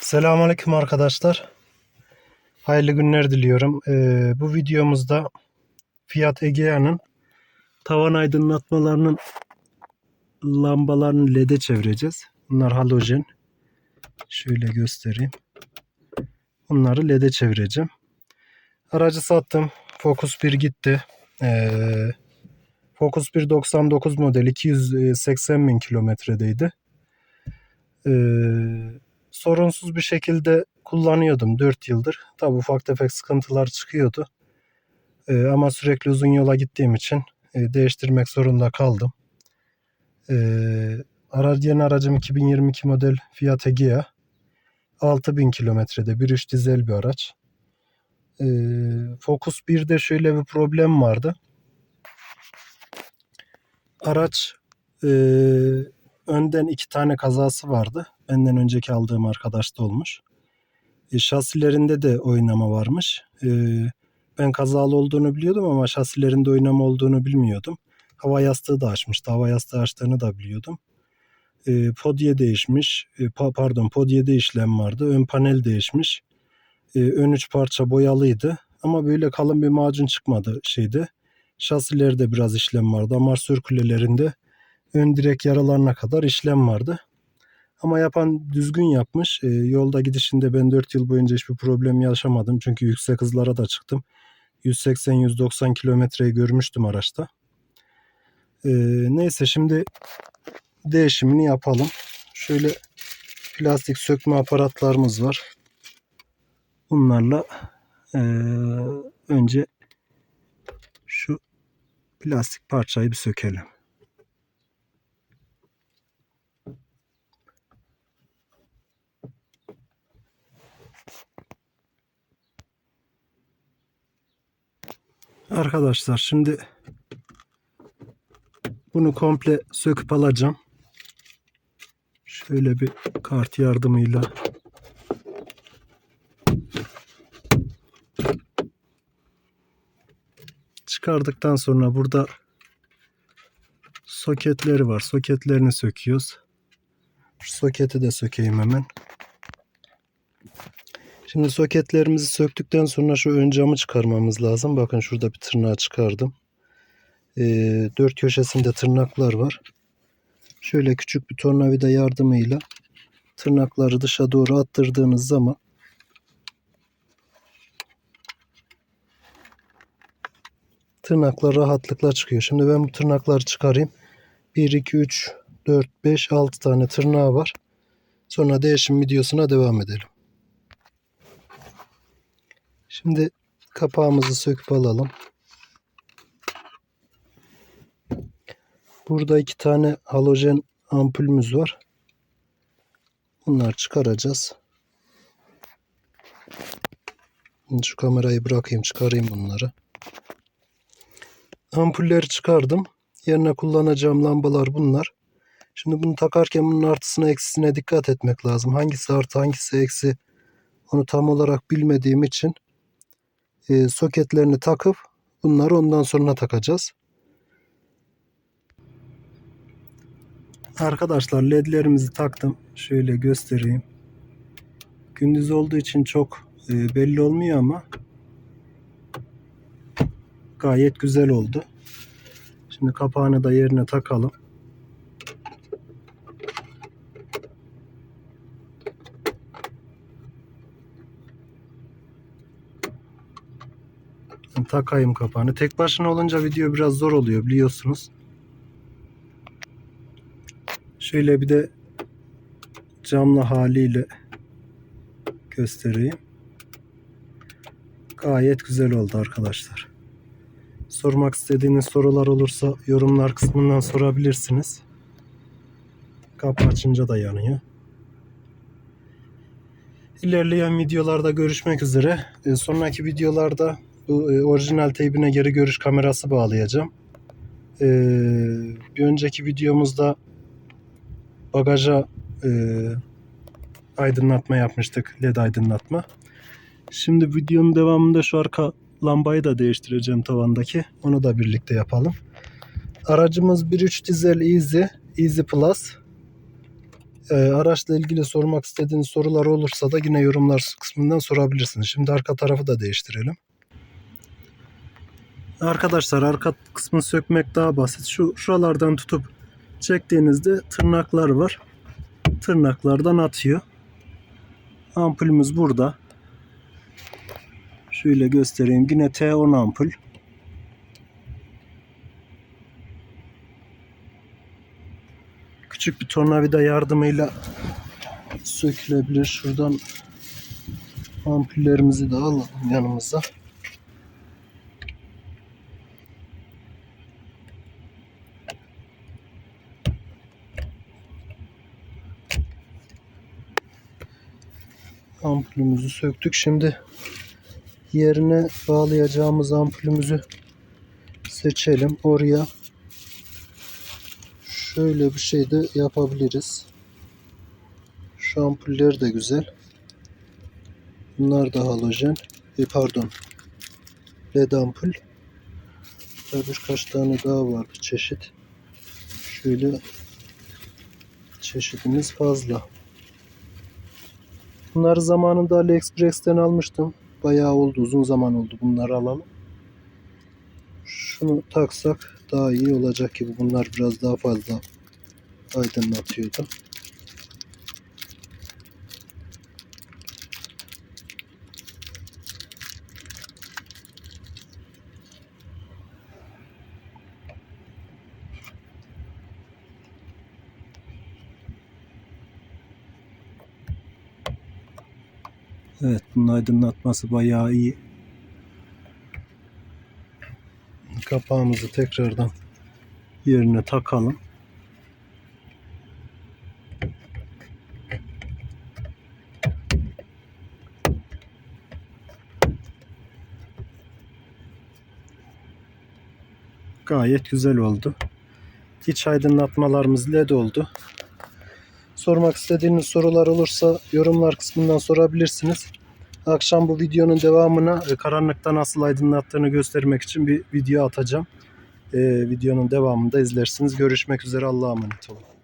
Selamünaleyküm arkadaşlar. Hayırlı günler diliyorum. Ee, bu videomuzda Fiat Egea'nın tavan aydınlatmalarının lambalarını LED'e çevireceğiz. Bunlar halojen. Şöyle göstereyim. Bunları LED'e çevireceğim. Aracı sattım. Focus 1 gitti. Ee, Focus 1 99 model 280 bin kilometredeydi. Ee, sorunsuz bir şekilde kullanıyordum 4 yıldır. Tabi ufak tefek sıkıntılar çıkıyordu. Ee, ama sürekli uzun yola gittiğim için e, değiştirmek zorunda kaldım. Ee, aracı yeni aracım 2022 model Fiat Egea. 6000 kilometrede 1.3 dizel bir araç. Ee, Focus 1'de şöyle bir problem vardı. Araç e, önden iki tane kazası vardı. Benden önceki aldığım arkadaşta olmuş. E, şasilerinde de oynama varmış. E, ben kazalı olduğunu biliyordum ama şasilerinde oynama olduğunu bilmiyordum. Hava yastığı da açmıştı. Hava yastığı açtığını da biliyordum. E, podye değişmiş. E, pa- pardon podyede işlem vardı. Ön panel değişmiş. E, ön üç parça boyalıydı. Ama böyle kalın bir macun çıkmadı şeyde. Şasilerde biraz işlem vardı. Amortisör kulelerinde ön direk yaralarına kadar işlem vardı. Ama yapan düzgün yapmış. E, yolda gidişinde ben 4 yıl boyunca hiçbir problem yaşamadım. Çünkü yüksek hızlara da çıktım. 180-190 kilometreyi görmüştüm araçta. E, neyse şimdi değişimini yapalım. Şöyle plastik sökme aparatlarımız var. Bunlarla e, önce şu plastik parçayı bir sökelim. Arkadaşlar şimdi bunu komple söküp alacağım. Şöyle bir kart yardımıyla çıkardıktan sonra burada soketleri var. Soketlerini söküyoruz. Şu soketi de sökeyim hemen. Şimdi soketlerimizi söktükten sonra şu ön camı çıkarmamız lazım. Bakın şurada bir tırnağı çıkardım. Ee, dört köşesinde tırnaklar var. Şöyle küçük bir tornavida yardımıyla tırnakları dışa doğru attırdığınız zaman tırnaklar rahatlıkla çıkıyor. Şimdi ben bu tırnakları çıkarayım. 1, 2, 3, 4, 5, 6 tane tırnağı var. Sonra değişim videosuna devam edelim. Şimdi kapağımızı söküp alalım. Burada iki tane halojen ampulümüz var. Bunları çıkaracağız. Şu kamerayı bırakayım çıkarayım bunları. Ampulleri çıkardım. Yerine kullanacağım lambalar bunlar. Şimdi bunu takarken bunun artısına eksisine dikkat etmek lazım. Hangisi artı hangisi eksi onu tam olarak bilmediğim için e, soketlerini takıp bunları ondan sonra takacağız. Arkadaşlar ledlerimizi taktım. Şöyle göstereyim. Gündüz olduğu için çok e, belli olmuyor ama gayet güzel oldu. Şimdi kapağını da yerine takalım. Takayım kapağını. Tek başına olunca video biraz zor oluyor biliyorsunuz. Şöyle bir de camlı haliyle göstereyim. Gayet güzel oldu arkadaşlar. Sormak istediğiniz sorular olursa yorumlar kısmından sorabilirsiniz. Kapı açınca da yanıyor. İlerleyen videolarda görüşmek üzere. E, sonraki videolarda bu e, orijinal teybine geri görüş kamerası bağlayacağım. E, bir önceki videomuzda bagaja e, aydınlatma yapmıştık. LED aydınlatma. Şimdi videonun devamında şu arka lambayı da değiştireceğim tavandaki. Onu da birlikte yapalım. Aracımız 1.3 dizel Easy, Easy Plus. Ee, araçla ilgili sormak istediğiniz sorular olursa da yine yorumlar kısmından sorabilirsiniz. Şimdi arka tarafı da değiştirelim. Arkadaşlar arka kısmını sökmek daha basit. Şu şuralardan tutup çektiğinizde tırnaklar var. Tırnaklardan atıyor. Ampulümüz burada. Şöyle göstereyim. Yine T10 ampul. Küçük bir tornavida yardımıyla sökülebilir. Şuradan ampullerimizi de alalım yanımıza. Ampulümüzü söktük. Şimdi yerine bağlayacağımız ampulümüzü seçelim. Oraya şöyle bir şey de yapabiliriz. Şu ampuller de güzel. Bunlar da halojen. E, pardon. LED ampul. Burada birkaç tane daha var bir çeşit. Şöyle çeşidimiz fazla. Bunları zamanında AliExpress'ten almıştım. Bayağı oldu, uzun zaman oldu bunları alalım. Şunu taksak daha iyi olacak gibi. Bunlar biraz daha fazla aydınlatıyordu. Evet, bunun aydınlatması bayağı iyi. Kapağımızı tekrardan yerine takalım. Gayet güzel oldu. İç aydınlatmalarımız led oldu. Sormak istediğiniz sorular olursa yorumlar kısmından sorabilirsiniz. Akşam bu videonun devamına e, karanlıkta nasıl aydınlattığını göstermek için bir video atacağım. E, videonun devamında izlersiniz. Görüşmek üzere. Allah'a emanet olun.